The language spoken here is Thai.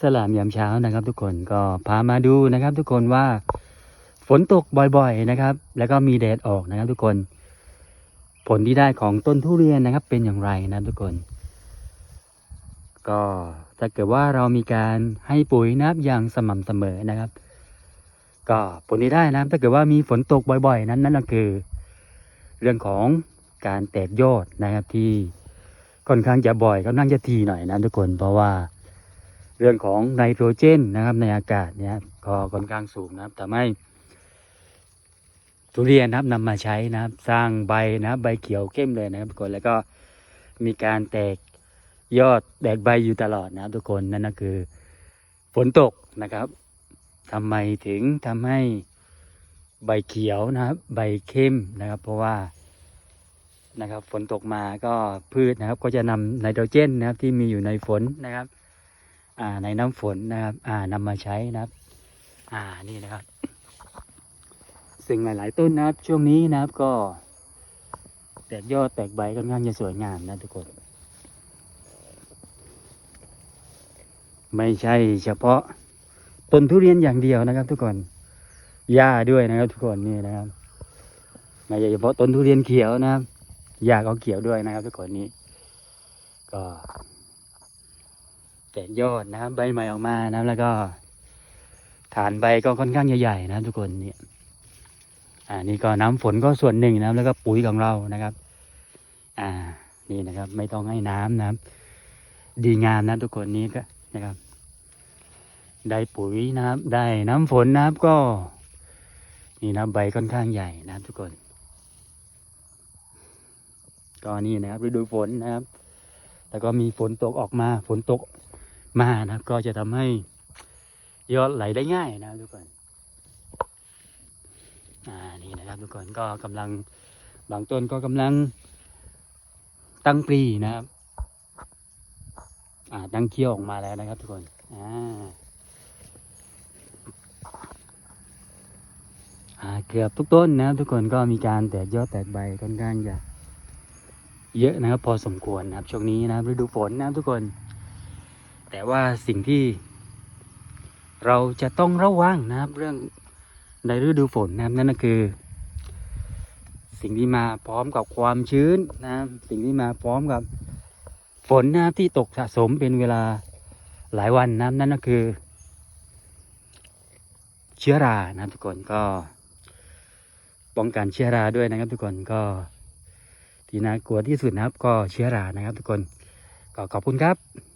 สลามยามเช้านะครับ ทุกคนก็พามาดูนะครับ ทุกคนว่าฝนตกบ่อยๆนะครับ แล้วก็มีแดดออกนะครับ ทุกคน ผลที่ได้ของต้นทุเรียนนะครับ เป็นอย่างไรนะครับทุกคน ก็ถ้าเกิดว่าเรามีการให้ปุ๋ยนะครับอย่างสม่ำเสมอนะครับ ก็ผลที่ได้นะครับถ้าเกิดว่ามีฝนตกบ่อย ๆ นั้นนั่นก็คือ เรื่องของการแตกยอดนะครับที่ค่อนข้างจะบ่อยค่อนข้างจะทีหน่อยนะทุกคนเพราะว่า เรื่องของไนโตรเจนนะครับในอากาศเนี่ยก็ค่อนข้างสูงนะครับทำให้ทุเรียนนะครับนำมาใช้นะครับ สร้างใบนะใบเขียวเข้มเลยนะครับทุกคนแล้วก็มีการแตกยอดแตกใบอยู่ตลอดนะครับ ทุกคนนั่นก็คือ ฝนตกนะครับทำไมถึงทำให้ใบเขียวนะครับ ใบเข้มนะครับ เพราะว่านะครับ ฝนตกมาก็พืชนะครับ ก็จะนำไนโตรเจนนะครับ ที่มีอยู่ในฝนนะครับ อ่าในน้ำฝนนะครับ อ่านำมาใช้นะครับ อ่านี่นะครับ สิ่งหลาย ๆ ต้นนะครับ ช่วงนี้นะครับก็ แตกยอดแตกใบค่อนข้างจะสวยงามนะทุกคน ไม่ใช่เฉพาะต้นทุเรียนอย่างเดียวนะครับ ทุกคนหญ้าด้วยนะครับ ทุกคนนี่นะครับไม่ใช่เฉพาะต้นทุเรียนเขียวนะครับหญ้าก็เขียวด้วยนะครับ ทุกคนนี้ ก็ แตกยอดนะครับใบใหม่ออกมานะครับ แล้วก็ ฐานใบก็ค่อนข้างใหญ่ๆนะทุกคนเนี่ยอ่านี่ก็น้ำฝนก็ส่วนหนึ่งนะครับ แล้วก็ปุ๋ยของเรานะครับ อ่า นี่นะครับ ไม่ต้องให้น้ำนะครับ ดีงามนะทุกคนนี้ก็นะครับ ได้ปุ๋ยนะครับ ได้น้ำฝนนะครับก็ นี่นะใบค่อนข้างใหญ่นะครับ ทุกคนก็นี่นะครับฤดูฝนนะครับ แล้วก็มีฝนตกออกมาฝนตก มานะครับ ก็จะทำให้ยอดไหลได้ง่ายนะครับทุกคนอ่านี่นะครับทุกคนก็กำลังบางต้นก็กำลังตั้งปลีนะครับ อ่าตั้งเขี้ยวออกมาแล้วนะครับ ทุกคนอ่าอ่าเกือบทุกต้นนะครับทุกคนก็มีการแตกยอดแตกใบค่อนข้างจะเยอะนะครับพอสมควรนะครับช่วงนี้นะครับฤดูฝนนะครับทุกคน แต่ว่าสิ่งที่ เราจะต้องระวังนะครับ เรื่องในฤดูฝนนะครับนั่นก็คือ สิ่งที่มาพร้อมกับความชื้นนะครับสิ่งที่มาพร้อมกับฝนนะครับที่ตกสะสมเป็นเวลาหลายวันนะครับนั่นก็คือ เชื้อรานะครับทุกคนก็ป้องกันเชื้อราด้วยนะครับ ทุกคนก็ที่น่ากลัวที่สุดนะครับ ก็เชื้อรานะครับ ทุกคนก็ขอบคุณครับ